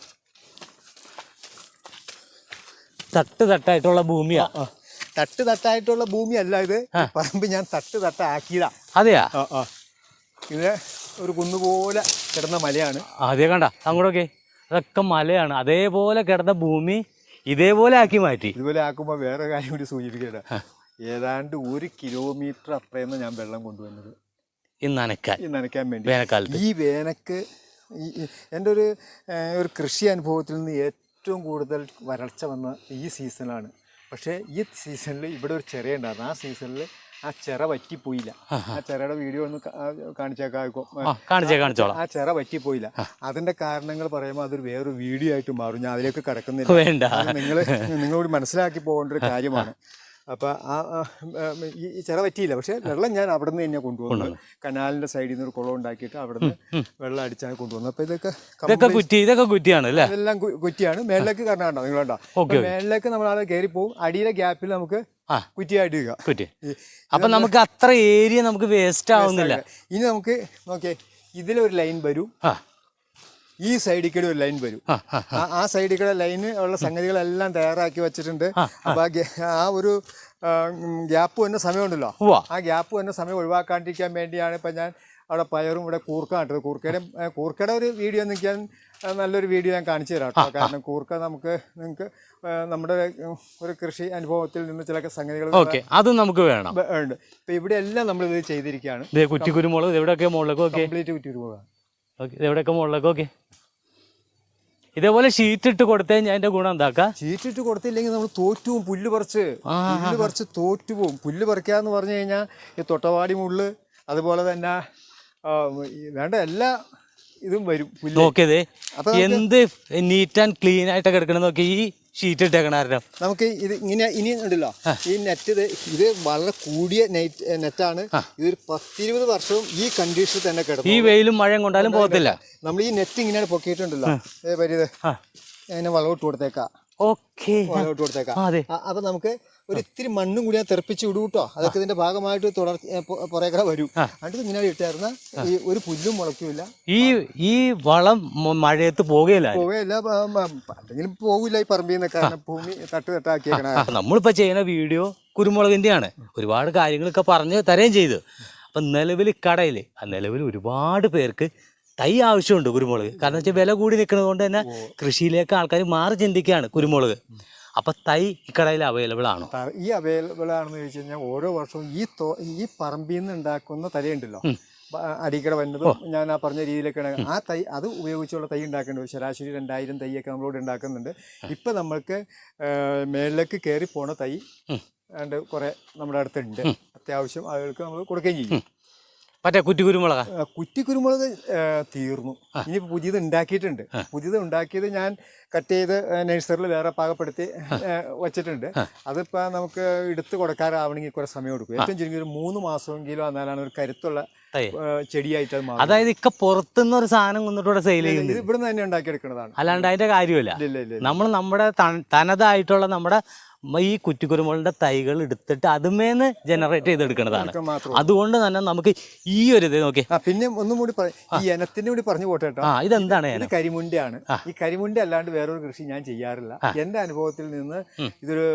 തട്ട് തട്ടായിട്ടുള്ള ഭൂമിയാ. തട്ട് തട്ടായിട്ടുള്ള ഭൂമിയല്ല ഇത്. പറമ്പ് ഞാൻ തട്ട് തട്ടാക്കിയതാ. അതെയാ? ആ ആ. ഇത് ഒരു കുന്നുപോലെ കിടന്ന മലയാണ്. അതേ കണ്ട അങ്ങോട്ടൊക്കെ അതൊക്കെ മലയാണ്. അതേപോലെ കിടന്ന ഭൂമി ഇതേപോലെ ആക്കി മാറ്റി. ഇതുപോലെ ആക്കുമ്പോൾ വേറെ കാര്യം കൂടി സൂചിപ്പിക്കട്ടെ. ഏതാണ്ട് ഒരു കിലോമീറ്റർ അത്രയെന്ന് ഞാൻ വെള്ളം കൊണ്ടുവന്നത്. ഈ നനക്കാൻ ഈ നനയ്ക്കാൻ വേണ്ടി. വേനൽക്കാലത്ത്. ഈ വേനക്ക് ഈ എന്റെ ഒരു ഒരു കൃഷി അനുഭവത്തിൽ നിന്ന് ഏറ്റവും കൂടുതൽ വരൾച്ച വന്ന ഈ സീസണാണ്. പക്ഷേ ഈ സീസണിൽ ഇവിടെ ഒരു ചെറിയ ഉണ്ടായിരുന്നു ആ സീസണിൽ ആ ചിറ വറ്റിപ്പോയില്ല. ആ ചിറയുടെ വീഡിയോ ഒന്ന് കാണിച്ചേക്കാണിച്ചോ ആ കാണിച്ചേ കാണിച്ചോളാം. ആ ചിറ വറ്റിപ്പോയില്ല. അതിന്റെ കാരണങ്ങൾ പറയുമ്പോൾ അതൊരു വേറൊരു വീഡിയോ ആയിട്ട് മാറും. ഞാൻ അതിലേക്ക് കടക്കുന്നില്ല. വേണ്ട. നിങ്ങൾ നിങ്ങളോട് മനസ്സിലാക്കി പോകേണ്ട ഒരു കാര്യമാണ്. അപ്പൊ ആ ഈ ചില പറ്റിയില്ല. പക്ഷേ വെള്ളം ഞാൻ അവിടെ നിന്ന് തന്നെ കൊണ്ടുവന്നത് കനാലിന്റെ സൈഡിൽ നിന്ന് ഒരു കുളം ഉണ്ടാക്കിയിട്ട് അവിടെ നിന്ന് വെള്ളം അടിച്ചാണ് കൊണ്ടുവന്നത്. അപ്പോൾ ഇതൊക്കെ ഇതൊക്കെ കുറ്റി ഇതൊക്കെ കുറ്റിയാണ് അല്ലേ? ഇതെല്ലാം കു- കുറ്റിയാണ്. മേളിലേക്ക് കാരണം കണ്ടോ നിങ്ങൾ കണ്ടോ? മേളിലേക്ക് നമ്മൾ ആളെ കയറി പോകും അടിയിലെ ഗ്യാപ്പിൽ നമുക്ക്. കുറ്റിയായിട്ട് ഇടുക. കുറ്റി. അപ്പം നമുക്ക് അത്ര ഏരിയ നമുക്ക് വേസ്റ്റ് ആവുന്നില്ല. ഇനി നമുക്ക് നോക്കിയേ ഇതിലൊരു ലൈൻ വരും. ഈ സൈഡിൽ കൂടെ ഒരു ലൈൻ വരും. ആ സൈഡിൽ കൂടെ ലൈന് ഉള്ള സംഗതികളെല്ലാം തയ്യാറാക്കി വെച്ചിട്ടുണ്ട്. അപ്പൊ ആ ഒരു ഗ്യാപ്പ് വന്ന സമയമുണ്ടല്ലോ. ആ ഗ്യാപ്പ് വന്ന സമയം ഒഴിവാക്കാണ്ടിരിക്കാൻ വേണ്ടിയാണ് ഇപ്പൊ ഞാൻ അവിടെ പയറും ഇവിടെ കൂർക്ക ഇട്ടത്. കൂർക്കയുടെ കൂർക്കയുടെ ഒരു വീഡിയോ നിൽക്കാൻ നല്ലൊരു വീഡിയോ ഞാൻ കാണിച്ചു തരാം കേട്ടോ. കാരണം കൂർക്ക നമുക്ക് നിങ്ങൾക്ക് നമ്മുടെ ഒരു കൃഷി അനുഭവത്തിൽ നിന്ന് ചില സംഗതികൾ അത് നമുക്ക് വേണം. ഉണ്ട്. ഇപ്പൊ ഇവിടെ എല്ലാം നമ്മൾ ഇത് ചെയ്തിരിക്കുകയാണ്. കുറ്റിക്കുരുമുളക് കുറ്റി കുരുമുളക് എവിടെയൊക്കെ ഓക്കെ? കംപ്ലീറ്റ് കുറ്റി രൂപ ഓക്കെ എവിടെയൊക്കെ മുകളിലേക്ക് ഓക്കെ? ഇതേപോലെ ഷീറ്റ് ഇട്ട് കൊടുത്തേ ഞാൻ അതിന്റെ ഗുണം എന്താക്കാം? ഷീറ്റ് ഇട്ട് കൊടുത്തില്ലെങ്കിൽ നമ്മൾ തോറ്റുപോകും പുല്ല് പറിച്ച്. പുല്ല് പറിച്ച് തോറ്റുപോകും. പുല്ല് പറിക്കാന്ന് പറഞ്ഞു കഴിഞ്ഞാൽ ഈ തൊട്ടവാടി മുള്ള് അതുപോലെ തന്നെ വേണ്ട എല്ലാ ഇതും വരും പുല്ല്. നോക്കിയതേ അപ്പൊ എന്ത് നീറ്റ് ആൻഡ് ക്ലീൻ ആയിട്ട് കിടക്കണം നോക്കി ഈ ഷീറ്റ് ഇട്ടേക്കണ കാരണം നമുക്ക് ഇത് ഇങ്ങനെ ഇനി ഉണ്ടല്ലോ. ഈ നെറ്റ് ഇത് ഇത് വളരെ കൂടിയ നെറ്റ് നെറ്റാണ് ഇതൊരു പത്തിരുപത് വർഷവും ഈ കണ്ടീഷനിൽ തന്നെ കിടക്കും ഈ വെയിലും മഴയും കൊണ്ടാലും പോകത്തില്ല. നമ്മൾ ഈ നെറ്റ് ഇങ്ങനെയാണ് പൊക്കിയിട്ടുണ്ടല്ലോ. പരിത് ആ. അതിനെ വളമിട്ട് കൊടുത്തേക്കാം. ഓക്കെ. വളവിട്ട് കൊടുത്തേക്കാം. അപ്പൊ നമുക്ക് ഒരു ഇത്തിരി മണ്ണും കൂടി ഞാൻ തെറിപ്പിച്ച് വിടും കേട്ടോ അതൊക്കെ ഇതിന്റെ ഭാഗമായിട്ട് തുടർ പുറകെ വരും. എന്നിട്ട് ഇങ്ങനെ ഇട്ടായിരുന്ന ഈ ഒരു പുല്ലും മുളയ്ക്കൂല ഈ ഈ വളം മഴയത്ത് പോകുകയില്ല പോകുകയില്ല അല്ലെങ്കിൽ പോകില്ല ഈ പറമ്പിൽ നിന്നൊക്കെ ഭൂമി തട്ട് തട്ടാക്കിയേക്കണ നമ്മളിപ്പോ ചെയ്യുന്ന വീഡിയോ കുരുമുളകിന്റെയാണ്. ഒരുപാട് കാര്യങ്ങളൊക്കെ പറഞ്ഞ് തരുകയും ചെയ്തു. അപ്പം നിലവിൽ കടയിൽ ആ നിലവിൽ ഒരുപാട് പേർക്ക് തൈ ആവശ്യമുണ്ട് കുരുമുളക്. കാരണം വെച്ചാൽ വില കൂടി നിൽക്കുന്നത് കൊണ്ട് തന്നെ കൃഷിയിലേക്ക് ആൾക്കാർ മാറി ചിന്തിക്കുകയാണ് കുരുമുളക്. അപ്പം തൈ ഈ കടയിൽ അവൈലബിൾ ആണോ? ഈ അവൈലബിൾ ആണെന്ന് ചോദിച്ചു കഴിഞ്ഞാൽ ഓരോ വർഷവും ഈ തോ ഈ പറമ്പിൽ നിന്ന് ഉണ്ടാക്കുന്ന തലയുണ്ടല്ലോ ഉണ്ടല്ലോ അടിക്കട വന്നതും ഞാൻ ആ പറഞ്ഞ രീതിയിലൊക്കെയാണ്. ആ തൈ അത് ഉപയോഗിച്ചുള്ള തൈ ഉണ്ടാക്കേണ്ടത് ശരാശരി രണ്ടായിരം തൈയൊക്കെ നമ്മളോട് ഉണ്ടാക്കുന്നുണ്ട്. ഇപ്പം നമ്മൾക്ക് മേളിലേക്ക് കയറി പോണ തൈ കുറേ നമ്മുടെ അടുത്തുണ്ട്. അത്യാവശ്യം ആളുകൾക്ക് നമ്മൾ കൊടുക്കുകയും ചെയ്യും. മറ്റേ കുറ്റി കുരുമുളക കുറ്റി കുരുമുളക് തീർന്നു. ഇനി പുതിയത് ഉണ്ടാക്കിയിട്ടുണ്ട്. പുതിയത് ഉണ്ടാക്കിയത് ഞാൻ കട്ട് ചെയ്ത് നഴ്സറിൽ വേറെ പാകപ്പെടുത്തി വെച്ചിട്ടുണ്ട്. അതിപ്പോൾ നമുക്ക് എടുത്ത് കൊടുക്കാറാവണമെങ്കിൽ കുറേ സമയം എടുക്കും. ഏറ്റവും ചുരുങ്ങി ഒരു മൂന്ന് മാസമെങ്കിലും എന്നാലാണ് ഒരു കരുത്തുള്ള ചെടിയായിട്ട് അതായത് ഇക്ക പുറത്തുനിന്ന് ഒരു സാധനം കൊണ്ടിട്ട് സെയിൽ ചെയ്യുന്നത് ഇവിടെ ഇവിടുന്ന് തന്നെ ഉണ്ടാക്കിയെടുക്കുന്നതാണ്. അല്ലാണ്ട് അതിന്റെ കാര്യമില്ല. നമ്മൾ നമ്മുടെ തന- തനതായിട്ടുള്ള നമ്മുടെ ഈ കുറ്റിക്കുരുമുളകിന്റെ തൈകൾ എടുത്തിട്ട് അതുമേന്ന് ജനറേറ്റ് ചെയ്തെടുക്കുന്നതാണ്. അതുകൊണ്ട് തന്നെ നമുക്ക് ഈ ഒരു ഇത് നോക്കി പിന്നെ ഒന്നും കൂടി ഈ ഇനത്തിന്റെ കൂടി പറഞ്ഞു പോട്ടെ കേട്ടോ. ആ ഇതെന്താണ് ഇത് കരിമുണ്ടയാണ്. ഈ കരിമുണ്ട അല്ലാണ്ട് വേറൊരു കൃഷി ഞാൻ ചെയ്യാറില്ല. എന്റെ അനുഭവത്തിൽ നിന്ന് ഇതൊരു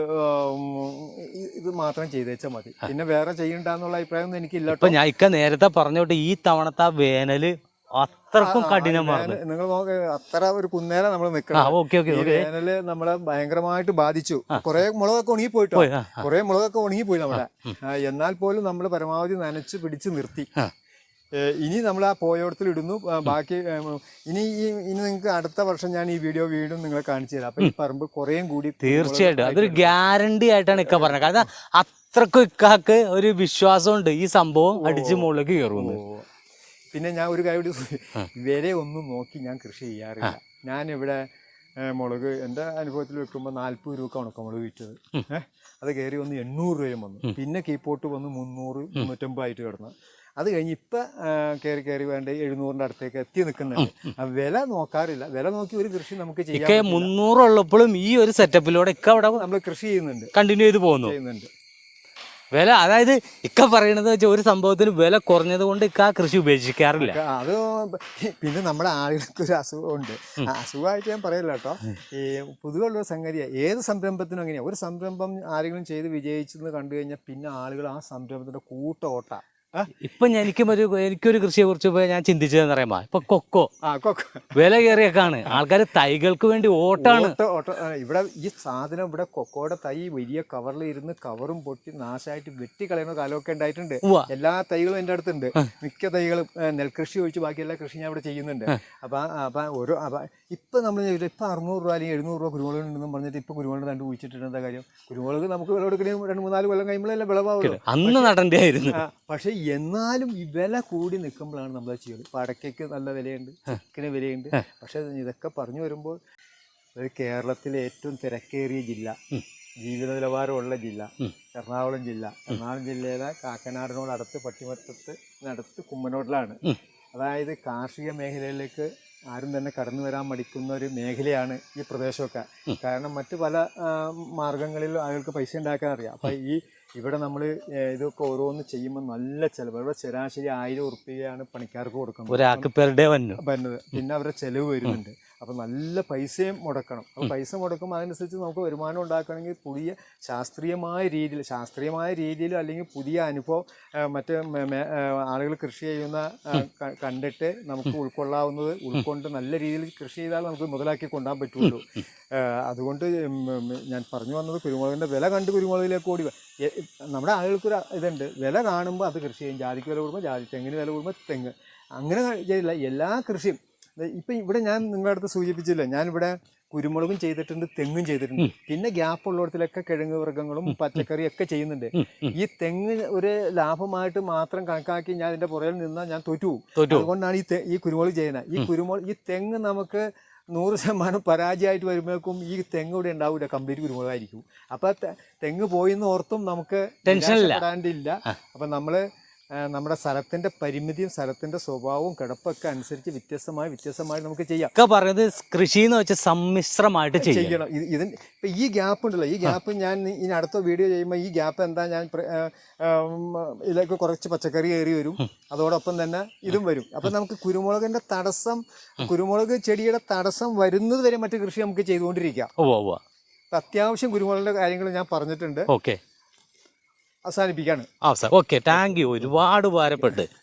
ഇത് മാത്രം ചെയ്തേച്ചാൽ മതി. പിന്നെ വേറെ ചെയ്യണ്ടെന്നുള്ള അഭിപ്രായം ഒന്നും എനിക്കില്ല ഇപ്പൊ ഞാൻ ഇക്ക നേരത്തെ പറഞ്ഞോട്ടെ ഈ തവണത്തെ ആ വേനൽ അത്രക്കും കഠിനമാണ് നിങ്ങൾ അത്ര ഒരു കുന്നേല നമ്മൾ നിൽക്കണം നമ്മളെ ഭയങ്കരമായിട്ട് ബാധിച്ചു. കുറെ മുളകൊക്കെ ഉണങ്ങി പോയിട്ടോ കുറെ മുളകൊക്കെ ഉണങ്ങി പോയി നമ്മളെ എന്നാൽ പോലും നമ്മൾ പരമാവധി നനച്ച് പിടിച്ചു നിർത്തി. ഇനി നമ്മൾ ആ പോയോടത്തിൽ ഇടുന്നു. ബാക്കി ഇനി ഈ ഇനി നിങ്ങൾക്ക് അടുത്ത വർഷം ഞാൻ ഈ വീഡിയോ വീണ്ടും നിങ്ങളെ കാണിച്ചു തരാം. അപ്പൊ ഈ പറമ്പ് കുറേയും കൂടി തീർച്ചയായിട്ടും. അതൊരു ഗ്യാരണ്ടി ആയിട്ടാണ് ഇക്ക പറഞ്ഞത്. കാരണം അത്രക്കും ഇക്കാക്ക് ഒരു വിശ്വാസമുണ്ട് ഈ സംഭവം അടിച്ച് മുകളിലേക്ക് കയറുമെന്ന്. ഓ. പിന്നെ ഞാൻ ഒരു കാര്യം കൂടി വില ഒന്നും നോക്കി ഞാൻ കൃഷി ചെയ്യാറില്ല. ഞാൻ ഇവിടെ മുളക് എന്റെ അനുഭവത്തിൽ വെക്കുമ്പോൾ നാൽപ്പത് രൂപ ഉണക്കമുളക് വിറ്റത്. ഏഹ് അത് കയറി വന്ന് എണ്ണൂറ് രൂപയും വന്നു. പിന്നെ കീപ്പോട്ട് വന്ന് മുന്നൂറ് മുന്നൂറ്റമ്പതായിട്ട് കിടന്നു. അത് കഴിഞ്ഞ് ഇപ്പം കയറി കയറി വേണ്ട എഴുന്നൂറിന്റെ അടുത്തേക്ക് എത്തി നിൽക്കുന്നുണ്ട്. വില നോക്കാറില്ല. വില നോക്കി ഒരു കൃഷി നമുക്ക് ചെയ്യാം മുന്നൂറുള്ളപ്പോഴും ഈ ഒരു സെറ്റപ്പിലൂടെ ഇക്ക അവിടെ നമ്മൾ കൃഷി ചെയ്യുന്നുണ്ട്. കണ്ടിന്യൂ ചെയ്ത് പോകുന്നു. ചെയ്യുന്നുണ്ട്. വില അതായത് ഇക്ക പറയണത് വെച്ചാൽ ഒരു സംഭവത്തിന് വില കുറഞ്ഞത് കൊണ്ട് ഇക്ക കൃഷി ഉപേക്ഷിക്കാറില്ല. അത് പിന്നെ നമ്മുടെ ആളുകൾക്ക് ഒരു അസുഖമുണ്ട്. അസുഖമായിട്ട് ഞാൻ പറയില്ല കേട്ടോ. ഈ പൊതുവെയുള്ള സംഗതിയാ. ഏത് സംരംഭത്തിനും അങ്ങനെയാണ് ഒരു സംരംഭം ആരെങ്കിലും ചെയ്ത് വിജയിച്ചെന്ന് കണ്ടു കഴിഞ്ഞാൽ പിന്നെ ആളുകൾ ആ സംരംഭത്തിന്റെ കൂട്ട ഓട്ട ആ? ഇപ്പൊ എനിക്കും ഒരു എനിക്കൊരു കൃഷിയെ കുറിച്ച് ഞാൻ ചിന്തിച്ചതെന്ന് പറയുമ്പോ ഇപ്പൊ കൊക്കോ. ആ കൊക്ക. വില കയറിയൊക്കെയാണ് ആൾക്കാർ തൈകൾക്ക് വേണ്ടി ഓട്ടാണ്. ഓട്ട ഓട്ട. ഇവിടെ ഈ സാധനം ഇവിടെ കൊക്കോയുടെ തൈ വലിയ കവറിൽ ഇരുന്ന് കവറും പൊട്ടി നാശമായിട്ട് വെട്ടി കളയുന്ന കാലമൊക്കെ ഉണ്ടായിട്ടുണ്ട്. എല്ലാ തൈകളും എന്റെ അടുത്തുണ്ട്. മിക്ക തൈകളും നെൽകൃഷി ഒഴിച്ച് ബാക്കി എല്ലാ കൃഷി ഞാൻ ഇവിടെ ചെയ്യുന്നുണ്ട്. അപ്പൊ അപ്പൊ ഓരോ അപ്പം ഇപ്പം നമ്മൾ ഇപ്പം അറുന്നൂറ് രൂപ അല്ലെങ്കിൽ എഴുന്നൂറ് രൂപ കുരുമുളക് ഉണ്ടെന്ന് പറഞ്ഞിട്ട് ഇപ്പം കുരുമുളക് രണ്ട് കുഴിച്ചിട്ടിട്ട് എന്താ കാര്യം? കുരുമുളക് നമുക്ക് വിളവെടുക്കണമെങ്കിൽ രണ്ട് മൂന്നാൽ കൊല്ലം കഴിയുമ്പോഴല്ലേ വിളവാവുള്ളൂ. അന്ന് നടണ്ടായിരുന്നു പക്ഷേ എന്നാലും ഈ വില കൂടി നിൽക്കുമ്പോഴാണ് നമ്മൾ ചെയ്യുന്നത്. പടക്കയ്ക്ക് അടയ്ക്കയ്ക്ക് നല്ല വിലയുണ്ട് ചിക്കന് വിലയുണ്ട്. പക്ഷേ ഇതൊക്കെ പറഞ്ഞു വരുമ്പോൾ കേരളത്തിലെ ഏറ്റവും തിരക്കേറിയ ജില്ല ജീവിത നിലവാരമുള്ള ജില്ല എറണാകുളം ജില്ല. എറണാകുളം ജില്ലയിലെ കാക്കനാടിനോട് അടുത്ത് പട്ടിമത്തത്ത് അടുത്ത് കുമ്മനോട്ടിലാണ്. അതായത് കാർഷിക മേഖലയിലേക്ക് ആരും തന്നെ കടന്നു വരാൻ മടിക്കുന്ന ഒരു മേഖലയാണ് ഈ പ്രദേശമൊക്കെ. കാരണം മറ്റു പല മാർഗങ്ങളിൽ ആളുകൾക്ക് പൈസ ഉണ്ടാക്കാൻ അറിയാം. അപ്പം ഈ ഇവിടെ നമ്മൾ ഇതൊക്കെ ഓരോന്ന് ചെയ്യുമ്പോൾ നല്ല ചിലവ്. ഇവിടെ ശരാശരി ആയിരം ഉറുപ്പികയാണ് പണിക്കാർക്ക് കൊടുക്കുന്നത്. ഒരാൾക്ക് പെർ ഡേ വരുന്നത് പിന്നെ അവരുടെ ചെലവ് വരുന്നുണ്ട്. അപ്പം നല്ല പൈസയും മുടക്കണം. അപ്പോൾ പൈസ മുടക്കുമ്പോൾ അതനുസരിച്ച് നമുക്ക് വരുമാനം ഉണ്ടാക്കണമെങ്കിൽ പുതിയ ശാസ്ത്രീയമായ രീതിയിൽ ശാസ്ത്രീയമായ രീതിയിൽ അല്ലെങ്കിൽ പുതിയ അനുഭവം മറ്റ് ആളുകൾ കൃഷി ചെയ്യുന്ന കണ്ടിട്ട് നമുക്ക് ഉൾക്കൊള്ളാവുന്നത് ഉൾക്കൊണ്ട് നല്ല രീതിയിൽ കൃഷി ചെയ്താൽ നമുക്ക് മുതലാക്കി കൊണ്ടാൻ പറ്റുള്ളൂ. അതുകൊണ്ട് ഞാൻ പറഞ്ഞു വന്നത് കുരുമുളകിന്റെ വില കണ്ട് കുരുമുളകിലേക്ക് ഓടി നമ്മുടെ ആളുകൾക്കൊരു ഇതുണ്ട്. വില കാണുമ്പോൾ അത് കൃഷി ചെയ്യും. ജാതിക്ക് വില കൂടുമ്പോൾ ജാതി തെങ്ങിന് വില കൂടുമ്പോൾ തെങ്ങ്. അങ്ങനെ ചെയ്യില്ല എല്ലാ കൃഷിയും ഇപ്പം ഇവിടെ ഞാൻ നിങ്ങളുടെ അടുത്ത് സൂചിപ്പിച്ചില്ല ഞാനിവിടെ കുരുമുളകും ചെയ്തിട്ടുണ്ട് തെങ്ങും ചെയ്തിട്ടുണ്ട്. പിന്നെ ഗ്യാപ്പ് ഉള്ളിടത്തിലൊക്കെ കിഴങ്ങ് വർഗങ്ങളും പച്ചക്കറിയും ഒക്കെ ചെയ്യുന്നുണ്ട്. ഈ തെങ്ങ് ഒരു ലാഭമായിട്ട് മാത്രം കണക്കാക്കി ഞാൻ ഇതിന്റെ പുറകിൽ നിന്നാൽ ഞാൻ തോറ്റുപോകും തോറ്റു പോകും. അതുകൊണ്ടാണ് ഈ ഈ കുരുമുളക് ചെയ്യുന്നത്. ഈ കുരുമുളക് ഈ തെങ്ങ് നമുക്ക് നൂറ് ശതമാനം പരാജയമായിട്ട് വരുമ്പോഴേക്കും ഈ തെങ്ങ് ഇവിടെ ഉണ്ടാവില്ല. കംപ്ലീറ്റ് കുരുമുളകായിരിക്കും. അപ്പൊ തെങ്ങ് പോയിന്ന് ഓർത്തും നമുക്ക് ടെൻഷൻ ഇല്ല അപ്പൊ നമ്മൾ നമ്മുടെ സ്ഥലത്തിന്റെ പരിമിതിയും സ്ഥലത്തിന്റെ സ്വഭാവവും കിടപ്പൊക്കെ അനുസരിച്ച് വ്യത്യസ്തമായി വ്യത്യസ്തമായി നമുക്ക് ചെയ്യാം. ഒക്കെ പറയുന്നത് കൃഷി എന്ന് വെച്ചാൽ സമ്മിശ്രമായിട്ട് ചെയ്യും. ചെയ്യണം. ഇതിന് ഇപ്പൊ ഈ ഗ്യാപ്പ് ഉണ്ടല്ലോ. ഈ ഗ്യാപ്പ് ഞാൻ ഇനി അടുത്ത വീഡിയോ ചെയ്യുമ്പോൾ ഈ ഗ്യാപ്പ് എന്താ ഞാൻ ഇതിലേക്ക് കുറച്ച് പച്ചക്കറി കയറി വരും. അതോടൊപ്പം തന്നെ ഇതും വരും. അപ്പൊ നമുക്ക് കുരുമുളകിന്റെ തടസ്സം കുരുമുളക് ചെടിയുടെ തടസ്സം വരുന്നത് വരെ മറ്റു കൃഷി നമുക്ക് ചെയ്തുകൊണ്ടിരിക്കാം. അത്യാവശ്യം കുരുമുളകിന്റെ കാര്യങ്ങൾ ഞാൻ പറഞ്ഞിട്ടുണ്ട്. Okay. അവസാനിപ്പിക്കാണ്. Sir okay thank you. ഒരുപാട് ഉപകാരപ്പെട്ട്.